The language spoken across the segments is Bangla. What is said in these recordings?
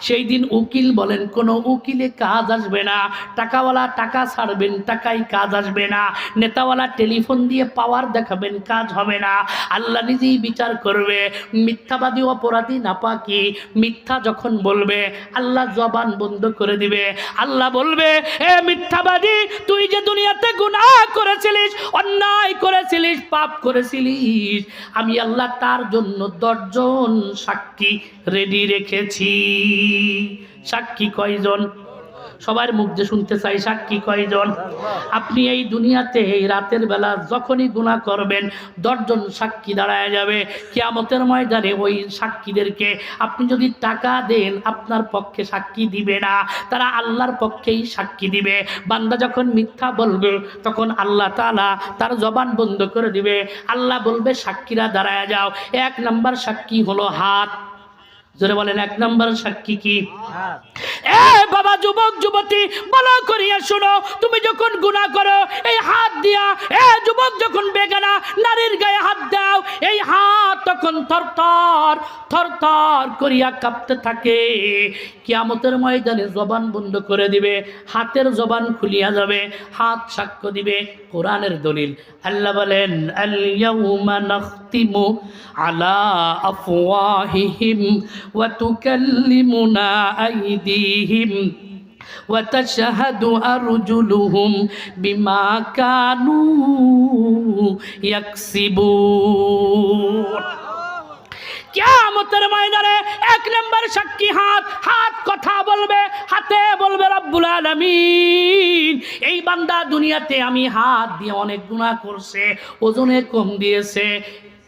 সেই দিন উকিল বলেন, কোনো উকিলে কাজ আসবে না। টাকাওয়ালা টাকা ছাড়বেন, টাকাই কাজ আসবে না। নেতাওয়ালা টেলিফোন দিয়ে পাওয়ার দেখাবেন, কাজ হবে না। আল্লাহ নিজেই বিচার করবে। মিথ্যাবাদী অপরাধী নাপাকি, মিথ্যা যখন বলবে, আল্লাহ জবান বন্ধ করে দিবে। আল্লাহ বলবে, এ মিথ্যাবাদী, তুই যে দুনিয়াতে গুনাহ করেছিলিস, অন্যায় করেছিলিস, পাপ করেছিলিস, আমি আল্লাহ তার জন্য দশজন সাক্ষী রেডি রেখেছি। সাক্ষী কয়জন? সবার মুখ যে শুনতে চাই, সাক্ষী কয়জন? আপনি এই দুনিয়াতে এই রাতের বেলা যখনই গুণা করবেন, দশজন সাক্ষী দাঁড়ায় যাবে। কেয়ামতের ময়দানে ওই সাক্ষীদেরকে আপনি যদি টাকা দেন, আপনার পক্ষে সাক্ষী দিবে না। তারা আল্লাহর পক্ষেই সাক্ষী দিবে। বান্দা যখন মিথ্যা বলবে, তখন আল্লাহ তাআলা তার জবান বন্ধ করে দিবে। আল্লাহ বলবে, সাক্ষীরা দাঁড়ায় যাও। এক নাম্বার সাক্ষী হলো হাত। জোরে বলেন এক নাম্বার সাক্ষী কি? এ বাবা যুবক যুবতী বলো করিয়া শোনো তুমি যখন গুনাহ করো এই হাত দিয়া এ যুবক যখন বেগানা নারীর গায়ে হাত দাও এই হাত তখন থরথর থরথর করিয়া কাঁপতে থাকে। কিয়ামতের ময়দানে জবান বন্ধ করে দিবে হাতের জবান খুলিয়া যাবে হাত সাক্ষ্য দিবে কোরআনের দলিল। আল্লাহ বলেন আল ইয়াউমা নাখতিমু আলা আফওয়াহিহিম ওয়া তুকাল্লিমুনা আইদিহিম وتشهد أرجلهم بما كانوا يكسبون কিয়ামতের ময়দানে এক নম্বর সাক্ষী হাত হাত কথা বলবে হাতে বলবে রব্বুল আলামিন এই বান্দা দুনিয়াতে আমি হাত দিয়ে অনেক গুনাহ করছে ওজনে কম দিয়েছে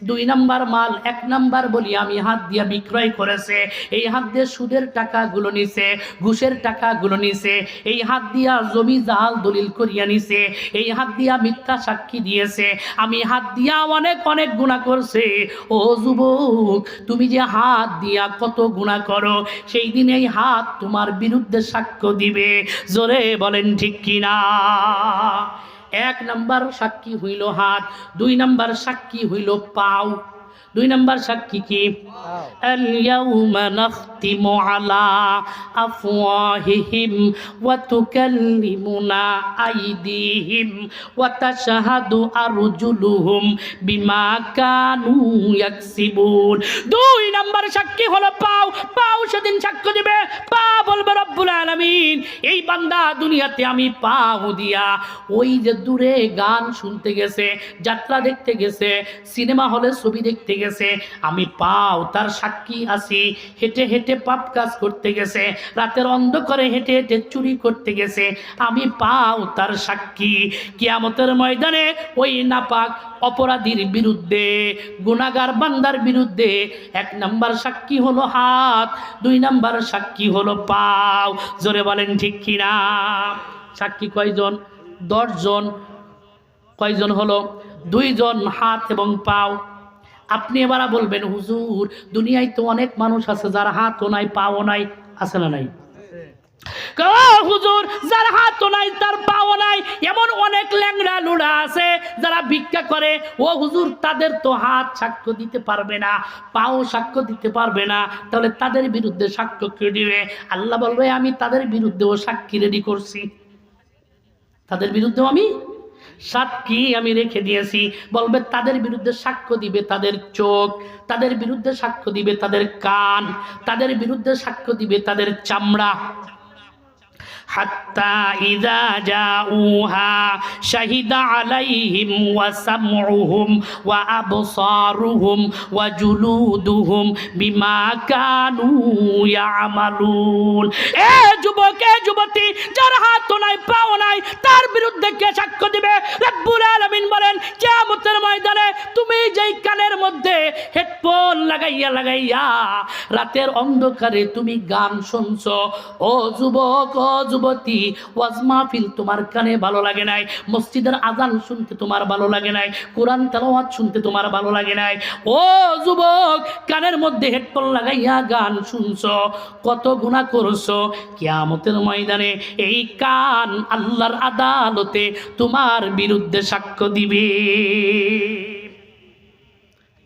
দুই নাম্বার মাল, এক নাম্বার বলি, আমি হাত দিয়ে বিক্রয় করেছে। এই হাত দিয়ে সুদের টাকাগুলো নিছে, ঘুষের টাকাগুলো নিছে। এই হাত দিয়া জমি জাহাল দলিল করিয়া নিছে। এই হাত দিয়া মিথ্যা সাক্ষী দিয়েছে। আমি হাত দিয়া অনেক অনেক গুণা করছে। ও যুবক, তুমি যে হাত দিয়া কত গুণা করো, সেই দিন এই হাত তোমার বিরুদ্ধে সাক্ষ্য দিবে। জোরে বলেন ঠিক কিনা? এক নাম্বার সাক্ষী হইল হাত দুই নাম্বার সাক্ষী হইল পাও। দুই নাম্বার সাক্ষী কি اليوم نختم على أفواههم وتكلمنا أيديهم وتشهد أرجلهم بما كانوا يكسبون দুই নাম্বার সাক্ষী হলো পাও পাও সেদিন সাক্ষ্য দিবে পা বলবে রব্বুল আলামিন এই বান্দা দুনিয়াতে আমি পাও দিয়া ওই যে দূরে গান শুনতে গেছে যাত্রা দেখতে গেছে সিনেমা হলে ছবি দেখতে গেছে, আমি পাও, তার সাক্ষী আছি। হেঁটে হেঁটে পাপ কাজ করতে গেছে, রাতের অন্ধকারে হেঁটে হেঁটে চুরি করতে গেছে। আমি পাও, তার সাক্ষী। কিয়ামতের ময়দানে ওই নাপাক অপরাধীর বিরুদ্ধে গুনাগার বান্দার বিরুদ্ধে এক নাম্বার সাক্ষী হলো হাত, দুই নাম্বার সাক্ষী হলো পাও। জোরে বলেন ঠিক কিনা? সাক্ষী কয়জন? দশজন। কয়জন হলো? দুইজন, হাত এবং পাও। আপনি এবার বলবেন, হুজুর, দুনিয়ায় তো অনেক মানুষ আছে যার হাতও নাই, পাও নাই, আছে না নাই? হুজুর, যার নাই, তার পাও নাই, এমন অনেক লুড়া আছে যারা ভিক্ষা করে। ও হুজুর, তাদের তো হাত সাক্ষ্য দিতে পারবে না, পাও সাক্ষ্য দিতে পারবে না, তাহলে তাদের বিরুদ্ধে সাক্ষ্য কে দিবে? আল্লাহ বলবে, আমি তাদের বিরুদ্ধেও সাক্ষী রেডি করছি। তাদের বিরুদ্ধেও আমি সাক্ষী আমি রেখে দিয়েছি। বলবে, তাদের বিরুদ্ধে সাক্ষ্য দিবে তাদের চোখ, তাদের বিরুদ্ধে সাক্ষ্য দিবে তাদের কান, তাদের বিরুদ্ধে সাক্ষ্য দিবে তাদের চামড়া। حتى إذا جاءوها شهد عليهم وسمعهم وأبصارهم وجلودهم بما كانوا يعملون এ যুবক এ যুবতী যার হাত নাই পাও নাই তার বিরুদ্ধে কে সাক্ষ্য দিবে রব্বুল আলামিন বলেন কিয়ামতের ময়দানে তুমি যেই কানের মধ্যে হেডফোন লাগাইয়া লাগাইয়া রাতের অন্ধকারে তুমি গান শুনছো ও যুবক ও যুবতী ওয়াজ মাহফিল তোমার কানে ভালো লাগে নাই, মসজিদের আজান শুনতে তোমার ভালো লাগে নাই, কোরআন তেলাওয়াত শুনতে তোমার ভালো লাগে নাই। ও যুবক, কানের মধ্যে হেডফোন লাগাইয়া গান শুনছো, কত গুণা করছ, কিয়ামতের ময়দানে এই কান আল্লাহর আদালতে তোমার বিরুদ্ধে সাক্ষ্য দিবে।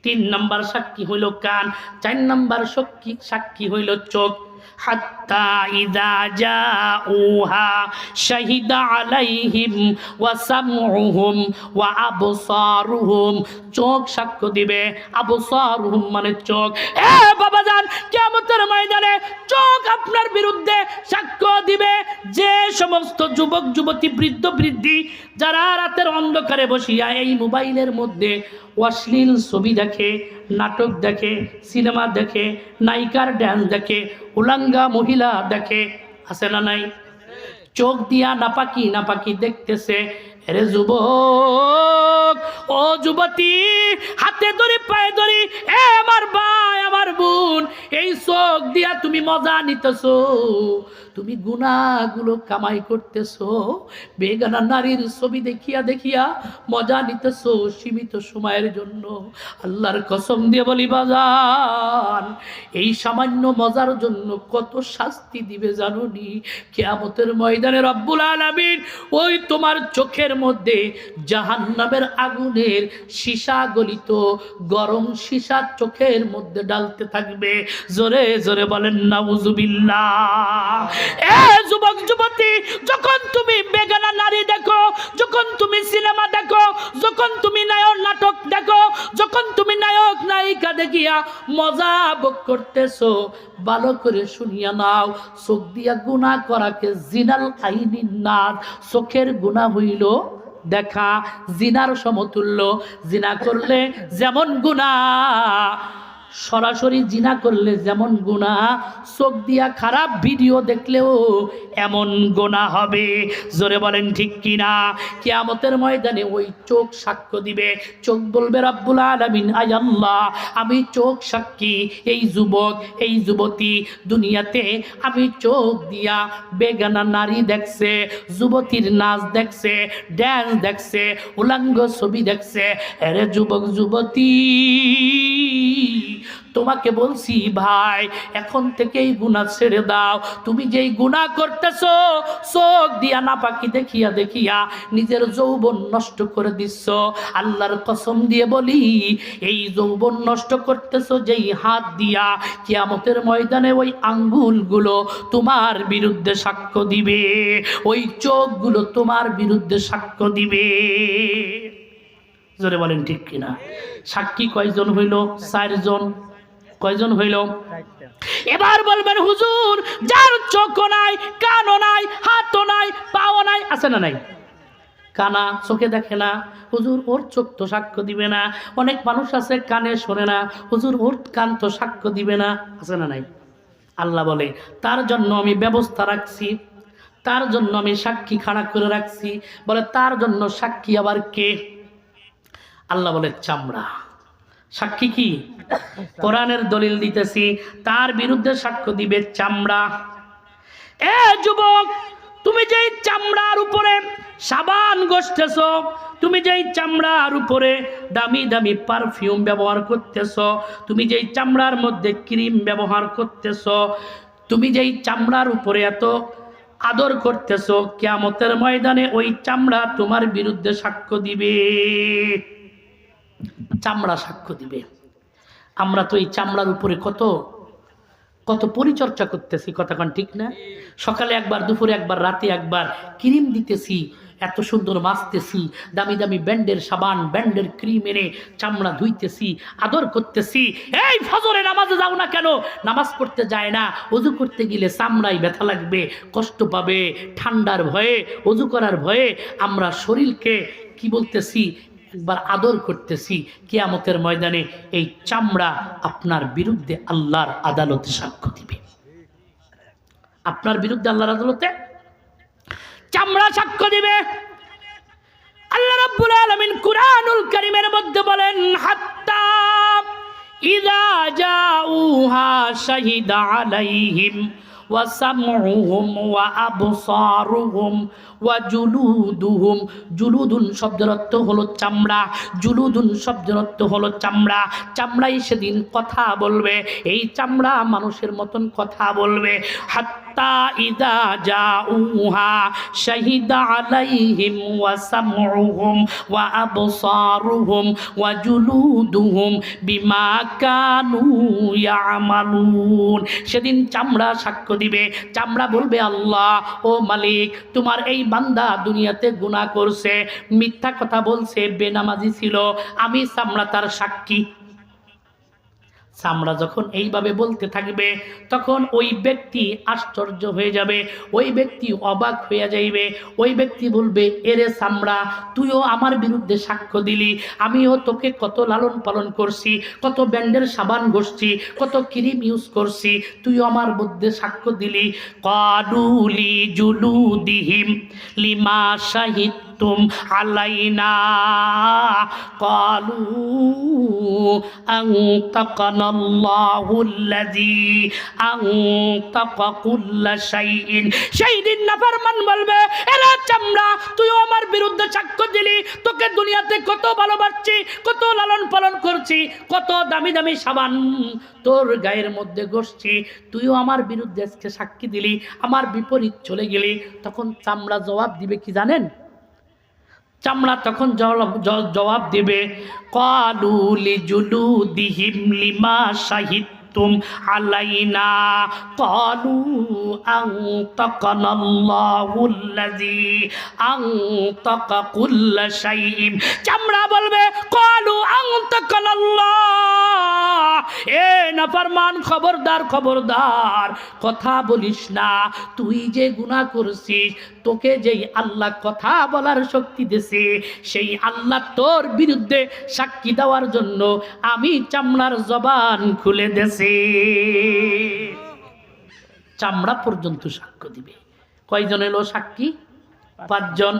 তিন নাম্বার সাক্ষী হইল কান, চার নাম্বার সাক্ষী সাক্ষী হইল চোখ حتى إذا جاءوها شهد عليهم وسمعهم وأبصارهم চোখ সাক্ষ্য দিবে আবসারুহুম মানে চোখ এ বাবা জান কিয়ামতের ময়দানে চোখ আপনার বিরুদ্ধে সাক্ষ্য দিবে যে সমস্ত যুবক যুবতী বৃদ্ধ বৃদ্ধি যারা রাতের অন্ধকারে বসিয়া এই মোবাইলের মধ্যে অশ্লীল ছবি দেখে, নাটক দেখে, সিনেমা দেখে, নায়িকার ড্যান্স দেখে, উলাঙ্গা মহিলা দেখে, আছে না নাই? চোখ দিয়া নাপাকি নাপাকি দেখতেছে রে যুবক, ও যুবতী, হাতে ধরে, পায়ে ধরি, এ আমার ভাই, আমার বোন, এই চোখ দিয়া তুমি মজা নিতেছো, তুমি গুণাগুলো কামাই করতেছো, বেগানা নারীর ছবি দেখিয়া দেখিয়া মজা নিতেছো সীমিত সময়ের জন্য। আল্লাহর কসম দিয়ে বলি, বাজান, এই সামান্য মজার জন্য কত শাস্তি দিবে জানুনি? কেয়ামতের ময়দানে রব্বুল আলামিন ওই তোমার চোখের মধ্যে জাহান্নামের আগুনের সীসা গলিত গরম সীসা চোখের মধ্যে ডালতে থাকবে। জোরে জোরে বলেন, নাউজুবিল্লাহ। এ যুবক, যুবতী, যখন তুমি বেগানা নারী দেখো, যখন তুমি সিনেমা দেখো, যখন তুমি নায়ক নাটক দেখো, যখন তুমি নায়ক নায়িকা দেখিয়া মজা ভোগ করতেছো, ভালো করে শুনিয়া নাও, চোখ দিয়া গুণা করাকে জিনাল আইনি নাথ চোখের গুণা হইল দেখা জিনার সমতুল্য জিনা করলে যেমন গুণা সরাসরি জিনা করলে যেমন গুণা চোখ দিয়া খারাপ ভিডিও দেখলেও এমন গোনা হবে। জোরে বলেন ঠিক কিনা? কিয়ামতের ময়দানে ওই চোখ সাক্ষ্য দিবে। চোখ বলবে, রব্বুল আলামিন, আয় আল্লাহ, আমি চোখ সাক্ষী, এই যুবক, এই যুবতী দুনিয়াতে আমি চোখ দিয়া বেগানা নারী দেখছে, যুবতীর নাচ দেখছে ড্যান্স দেখছে, উলাঙ্গ ছবি দেখছে। আরে যুবক, যুবতী তোমাকে বলছি, ভাই, এখন থেকেই গুণা ছেড়ে দাও। তুমি যেই গুণা করতেছ, চোখ দিয়া না পাখি দেখিয়া দেখিয়া নিজের যৌবন নষ্ট করে দিচ্ছ। আল্লাহর কসম দিয়ে বলি, এই যৌবন নষ্ট করতেছো যেই হাত দিয়া, কিয়ামতের ময়দানে ওই আঙ্গুলগুলো তোমার বিরুদ্ধে সাক্ষ্য দিবে। ওই চোখগুলো তোমার বিরুদ্ধে সাক্ষ্য দিবে। জোরে বলেন, ঠিক কিনা? সাক্ষী কয়জন হইল? চারজন। কয়জন হইল? এবার বলবেন, হুজুর, যার চোখও নাই, কানও নাই, হাতও নাই, পাও নাই, আছে না নাই? কানা চোখে দেখে না। হুজুর, ওর চোখ তো সাক্ষ্য দিবে না। অনেক মানুষ আছে, কানে শোনে না। হুজুর, ওর কান তো সাক্ষ্য দিবে না। আছে না নাই? আল্লাহ বলে, তার জন্য আমি ব্যবস্থা রাখছি। তার জন্য আমি সাক্ষী খাড়া করে রাখছি। বলে, তার জন্য সাক্ষী আবার কে? আল্লাহ বলে চামড়া। সাক্ষী কি? কোরআনের দলিল দিতেছি, তার বিরুদ্ধে সাক্ষ্য দিবে চামড়া। এ যুবক, তুমি যেই চামড়ার উপরে সাবান গসতেছ তুমি যেই চামড়ার উপরে দামি দামি পারফিউম ব্যবহার করতেছ, তুমি যেই চামড়ার মধ্যে ক্রিম ব্যবহার করতেছ, তুমি যেই চামড়ার উপরে এত আদর করতেছ, কেয়ামতের ময়দানে ওই চামড়া তোমার বিরুদ্ধে সাক্ষ্য দিবে। চামড়া সাক্ষ্য দিবে। আমরা তো এই চামড়ার উপরে কত কত পরিচর্যা করতেছি কথাক্ষণ ঠিক না? সকালে একবার, দুপুরে একবার, রাতে একবার ক্রিম দিতেছি, এত সুন্দর মাছতেছি দামি দামি ব্যান্ডের সাবান, ব্যান্ডের ক্রিম এনে চামড়া ধুইতেছি, আদর করতেছি। এই ফজরে নামাজে যাও না কেন? নামাজ পড়তে যায় না, অজু করতে গেলে চামড়ায় ব্যথা লাগবে, কষ্ট পাবে, ঠান্ডার ভয়ে, অজু করার ভয়ে আমরা শরীরকে কি বলতেছি একবার আদর করতেছি কিয়ামতের ময়দানে এই চামড়া আপনার বিরুদ্ধে আল্লাহর আদালতে সাক্ষ্য দিবে। আপনার বিরুদ্ধে আল্লাহর আদালতে চামড়া সাক্ষ্য দিবে। আল্লাহ রাব্বুল আলামিন কুরআনুল কারীমের মধ্যে বলেন, হাত্তা ইযা জাউহা শাহিদা আলাইহিম ওয়াসামউহুম ওয়া আবসারুহুম ওয়া জুলুদুহুম, জুলুদুন শব্দের অর্থ হলো চামড়া, জুলুদুন শব্দের অর্থ হলো চামড়া। চামড়াই সেদিন কথা বলবে, এই চামড়া মানুষের মতন কথা বলবে। হাত্তা ইদা জাউহা, শাহিদা আলাইহিম ওয়া সামউহুম ওয়া আবসারুহুম ওয়া জুলুদুহুম বিমা কানু ইয়ামালুন। সেদিন চামড়া সাক্ষ্য দিবে, চামড়া বলবে আল্লাহ, ও মালিক, তোমার এই বান্দা দুনিয়াতে গুণা করছে মিথ্যা কথা বলছে বেনামাজি ছিল। আমি চামড়া তার সাক্ষী। চামড়া যখন এইভাবে বলতে থাকবে, তখন ওই ব্যক্তি আশ্চর্য হয়ে যাবে, ওই ব্যক্তি অবাক হয়ে যাইবে, ওই ব্যক্তি বলবে, এরে চামড়া, তুইও আমার বিরুদ্ধে সাক্ষ্য দিলি, আমিও তোকে কত লালন পালন করছি, কত ব্যান্ডের সাবান ঘষছি, কত ক্রিম ইউজ করছি, তুইও আমার মধ্যে সাক্ষ্য দিলি। কালুলি জুলু দিহিম লিমা শাহিদ তুম আলাইনা قالوا أنطقنا الله الذي أنطق كل شيء সেই দিন নাফরমান বলবে এরা চামড়া তুই আমার বিরুদ্ধে সাক্ষ্য দিলি তোকে দুনিয়াতে কত ভালোবাসছি কত লালন পালন করছি কত দামি দামি সাবান তোর গায়ের মধ্যে ঘষছি তুইও আমার বিরুদ্ধে আজকে সাক্ষী দিলি আমার বিপরীত চলে গেলি তখন চামড়া জবাব দিবে কি জানেন চামড়া তখন জবাব- দেবে কলুলি জুলু দিহিম লিমা সাহিত্যুম আলাইনা, কালু আনতাকানাল্লাহুল্লাযী তক কুল্লা শাইইন। চামড়া বলবে, কলু আনতাকানাল্লাহ এ নাফরমান খবরদার খবরদার, কথা বলিস না, তুই যে গুনাহ করছিস, তোকে যেই আল্লাহ কথা বলার শক্তি দিছে, সেই আল্লাহ তোর বিরুদ্ধে সাক্ষী দেওয়ার জন্য আমি চামড়ার জবান খুলে দেছে। চামড়া পর্যন্ত সাক্ষ্য দিবে। কয়জন এলো সাক্ষী? পাঁচজন।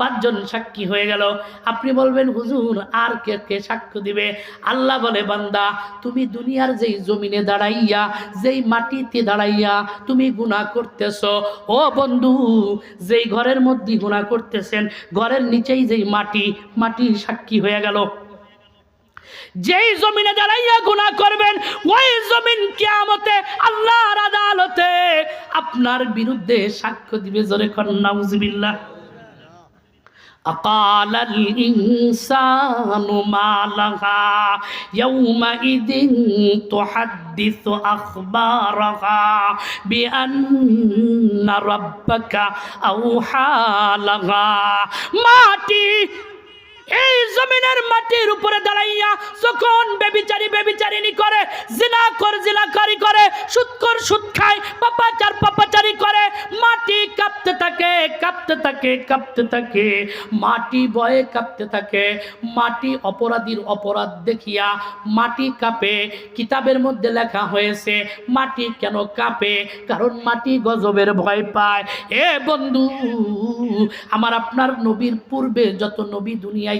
পাঁচজন সাক্ষী হয়ে গেল। আপনি বলবেন, হুজুর, আর কে কে সাক্ষ্য দিবে? আল্লাহ বলে, বান্দা, তুমি দুনিয়ার যেই জমিনে দাঁড়াইয়া, যেই মাটিতে দাঁড়াইয়া তুমি গুনাহ করতেছ, ও বন্ধু, যেই ঘরের মধ্যে গুনাহ করতেছেন, ঘরের নিচেই যেই মাটি মাটি সাক্ষী হয়ে গেল। যেই জমিনে দাঁড়াইয়া গুণা করবেন, ওই জমিন কিয়ামতে আল্লাহর আদালতে আপনার বিরুদ্ধে সাক্ষ্য দিবে জোরে কন্যা মুজিবিল্লাহ أقال الإنسان ما لها يومئذ تحدث أخبارها بأن ربك أوحى لها. মাটি এই জমিনের মাটির উপরে দাঁড়াইয়া যখন বেবিচারি বেবিচারিনী করে জিনা কর জিনাকারি করে, সুৎকর সুদ খায়, পাপাচার পাপাচারি করে, মাটি কাঁপতে থাকে কাঁপতে থাকে কাঁপতে থাকে, মাটি ভয়ে কাঁপতে থাকে, মাটি অপরাধীর অপরাধ দেখিয়া মাটি কাঁপে। কিতাবের মধ্যে লেখা হয়েছে, মাটি কেন কাঁপে? কারণ মাটি গজবের ভয় পায়। এ বন্ধু, আমার আপনার নবীর পূর্বে যত নবী দুনিয়ায়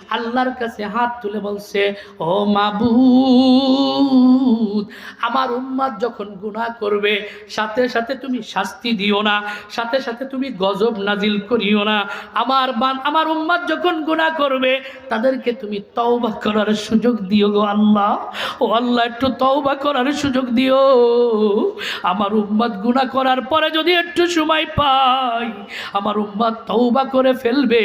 আল্লাহর কাছে হাত তুলে বলছে, ও মাবুদ, আমার উম্মাদ যখন গুনাহ করবে, সাথে সাথে তুমি শাস্তি দিও না, সাথে সাথে তুমি গজব নাজিল করিও না, আমার বান, আমার উম্মাদ যখন গুনাহ করবে, তাদেরকে তুমি তওবা করার সুযোগ দিও গো আল্লাহ। ও আল্লাহ, একটু তওবা করার সুযোগ দিও। আমার উম্মাদ গুনাহ করার পরে যদি একটু সময় পাই, আমার উম্মাদ তওবা করে ফেলবে।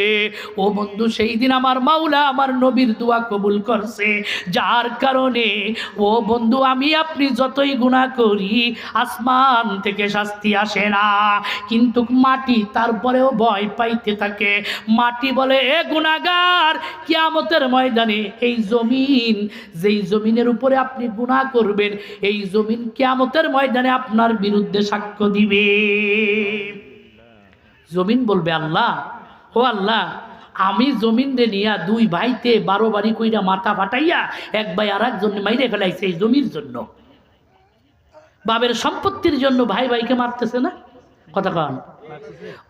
ও বন্ধু, সেই দিন আমার মাওলা আমার নবীর দোয়া কবুল করছে। যার কারণে ও বন্ধু আমি আপনি যতই গুনাহ করি আসমান থেকে শাস্তি আসে না। কিন্তু মাটি তারপরেও ভয় পাইতে থাকে। মাটি বলে এ গুনাগার কিয়ামতের ময়দানে এই জমিন যেই জমিনের উপরে আপনি গুনাহ করবেন এই জমিন কিয়ামতের ময়দানে আপনার বিরুদ্ধে সাক্ষ্য দিবে। জমিন বলবে আল্লাহ ও আল্লাহ আমি জমিন নিয়া দুই ভাইতে বারো বাড়ি কইরা মাথা ফাটাইয়া এক ভাই আর একজন মাইরে ফেলাইছে এই জমির জন্য। বাবের সম্পত্তির জন্য ভাই ভাইকে মারতেছে না? কথা কন।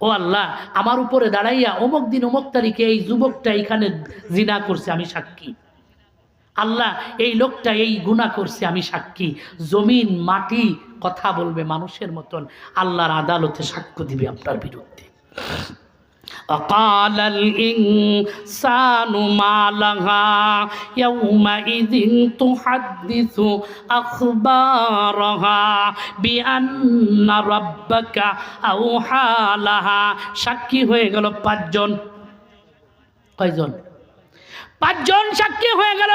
ও আল্লাহ, আমার উপরে দাঁড়াইয়া অমুক দিন অমুক তারিখে এই যুবকটা এখানে জিনা করছে, আমি সাক্ষী। আল্লাহ, এই লোকটা এই গুণা করছে, আমি সাক্ষী। জমিন, মাটি, কথা বলবে মানুষের মতন। আল্লাহর আদালতে সাক্ষ্য দিবে আপনার বিরুদ্ধে। وقال الإنسان ما لها يومئذ تحدث أخبارها بأن ربك أوحى لها সাক্ষী হয়ে গেল পাঁচজন কয়জন পাঁচজন সাক্ষী হয়ে গেল।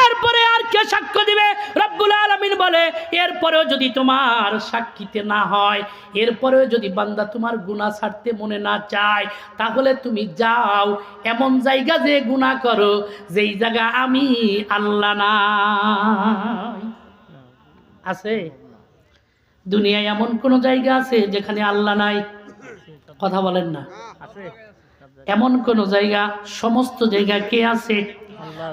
এরপরে আর কে সাক্ষ্য দিবে? রব্বুল আলমিন বলে, এরপরেও যদি তোমার সাক্ষীতে না হয়, এরপরেও যদি বান্দা তোমার গুণা ছাড়তে মনে না চায়, তাহলে তুমি যাও, এমন জায়গা যে গুণা করো, যেই জায়গা আমি আল্লাহ না আছে? দুনিয়ায় এমন কোনো জায়গা আছে যেখানে আল্লাহ নাই? কথা বলেন না। এমন কোন জায়গা সমস্ত জায়গা কে আছে?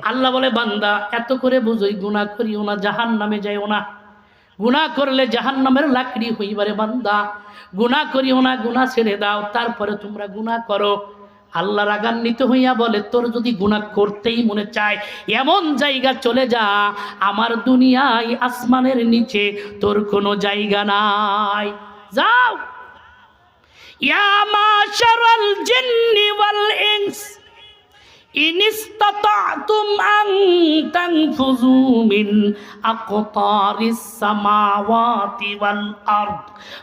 আল্লাহ। বলে বান্দা এত করে বুঝই গুণা করি ওনা জাহান নামে যাইও ওনা গুণা করলে জাহান নামের লাকড়ি হইবারে বান্দা। গুণা করি ওনা গুণা ছেড়ে দাও তারপরে তোমরা গুণা করো। আল্লাহ রাগান্বিত হইয়া বলে তোর যদি গুণা করতেই মনে চায় এমন জায়গা চলে যা আমার দুনিয়ায় আসমানের নিচে তোর কোনো জায়গা নাই। যাও। ইয়া মা জিন্ন إن استطعتم أن تنفذوا من أقطار السماوات والأرض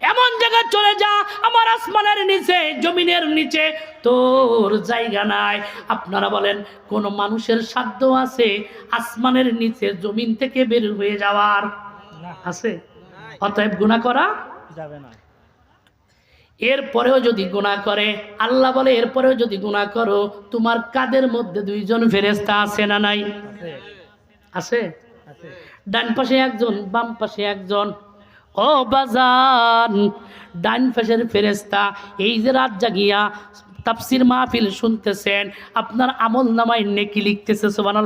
এমন জায়গায় চলে যা আমার আসমানের নিচে জমিনের নিচে। তোর জায়গা নাই। আপনারা বলেন কোন মানুষের সাধ্য আছে আসমানের নিচে জমিন থেকে বের হয়ে যাওয়ার? আছে? অতএব গুণা করা যাবে না। এরপরেও যদি গুণা করে আল্লাহ বলে এরপরেও যদি গুণা করো তোমার কাদের মধ্যে দুইজন ফেরেস্তা আছে না নাই? আছে। ডান পাশে একজন বাম পাশে একজন। ও বাজান ডান ফেসের ফেরেস্তা এই যে রাত জাগিয়া তাপসির মাহফিল শুনতেছেন, আপনার আমল নামায় নেকি লিখতেছে সোবান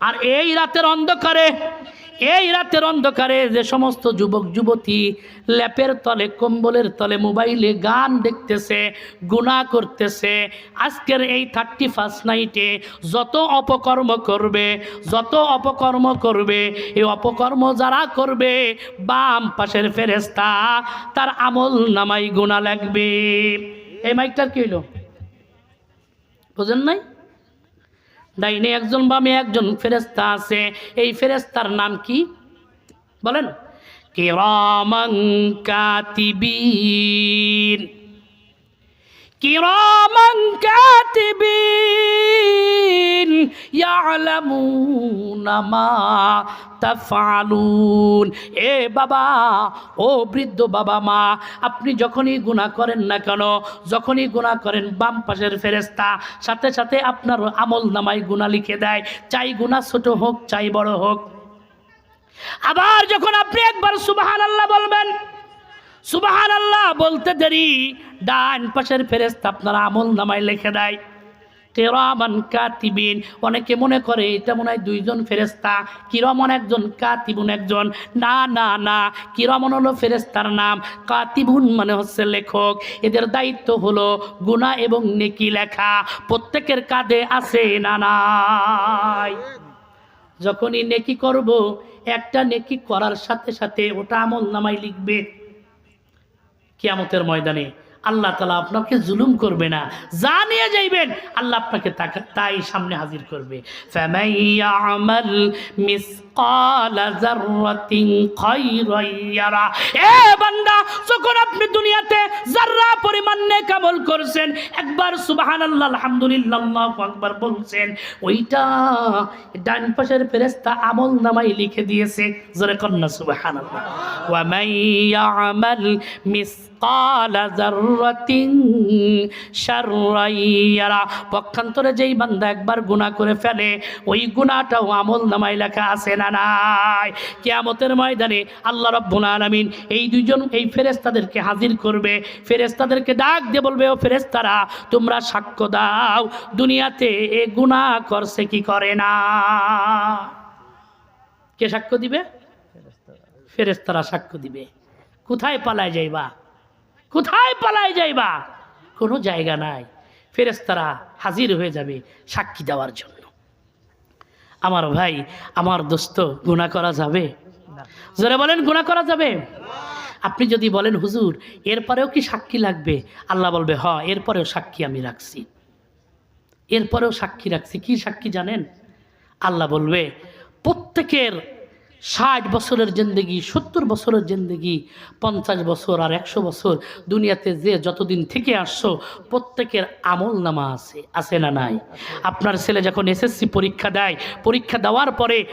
আর এই রাতের অন্ধকারে এই রাতের অন্ধকারে যে সমস্ত যুবক, যুবতী ল্যাপের তলে, কম্বলের তলে, মোবাইলে গান দেখতেছে, গুণা করতেছে, আজকের এই থার্টি ফার্স্ট নাইটে যত অপকর্ম করবে, যত অপকর্ম করবে, এই অপকর্ম যারা করবে, বাম পাশের ফেরেস্তা তার আমল নামাই গুণা লাগবে। এই মাইকটার কি হইল? বোঝেন নাই? ডাইনে একজন, বামে একজন ফেরেস্তা আছে। এই ফেরেস্তার নাম কি? বলেন। কিরামান কাতিবিন। কিরামান কাতিবিন। ইয়ালামুনা মা তাফআলুন। এ বাবা, ও বৃদ্ধ বাবা মা, আপনি যখনই গুনাহ করেন না কেন, যখনই গুনাহ করেন, বাম পাশের ফেরেস্তা সাথে সাথে আপনার আমল নামায় গুনাহ লিখে দেয়। চাই গুনাহ ছোট হোক, চাই বড় হোক। আবার যখন আপনি একবার সুবাহান আল্লাহ বলবেন সুবাহান আল্লাহ বলতে দেরি, ডান পাশের ফেরেস্তা আপনার আমল নামায় লিখে দেয়। কেরামান কাতিবিন। অনেকে মনে করে এটা মনে হয় দুইজন ফেরেস্তা কিরমন একজন, কাতিবুন একজন। না না না, কিরমন হলো ফেরেস্তার নাম। কাতিবুন মানে হচ্ছে লেখক। এদের দায়িত্ব হলো গুণা এবং নেকি লেখা। প্রত্যেকের কাঁধে আছে না নাই? যখনই নেকি করব, একটা নেকি করার সাথে সাথে ওটা আমল নামাই লিখবে। কিয়ামতের ময়দানে আল্লাহ তালা আপনাকে জুলুম করবে না। যা নিয়ে যাইবেন, আল্লাহ আপনাকে তাই সামনে হাজির করবে। ফ্যামাইয়া মিস আমল করছেন লিখে দিয়েছে, জোরে কন্যা পক্ষান্তরে যেই বান্দা একবার গুণা করে ফেলে, ওই গুণাটাও আমল নামাই লেখা আছে না নাই। কিয়ামতের ময়দানে আল্লাহ রাব্বুল আলামিন এই দুইজন, এই ফেরেশতাদেরকে হাজির করবে। ফেরেশতাদেরকে ডাক দিয়ে বলবে, ও ফেরেশতারা, তোমরা সাক্ষ্য দাও, দুনিয়াতে এ গুনাহ করছে কি করে না? কে সাক্ষ্য দিবে? ফেরেশতারা সাক্ষ্য দিবে। কোথায় পালায় যাইবা? কোথায় পালায় যাইবা? কোনো জায়গা নাই। ফেরেশতারা হাজির হয়ে যাবে সাক্ষী দেওয়ার জন্য। আমার ভাই, আমার দোস্ত গুণা করা যাবে? জোরে বলেন গুণা করা যাবে? আপনি যদি বলেন, হুজুর, এরপরেও কি সাক্ষী লাগবে? আল্লাহ বলবে হ এরপরেও সাক্ষী আমি রাখছি। এরপরেও সাক্ষী রাখছি। কি সাক্ষী জানেন? আল্লাহ বলবে, প্রত্যেকের ষাট বছরের জিন্দগি, সত্তর বছরের জিন্দগি, পঞ্চাশ বছর আর একশো বছর দুনিয়াতে যে যতদিন থেকে আসছো, প্রত্যেকের আমল নামা আছে আছে না নাই? আপনার ছেলে যখন এসএসসি পরীক্ষা দেয়, পরীক্ষা দেওয়ার পরে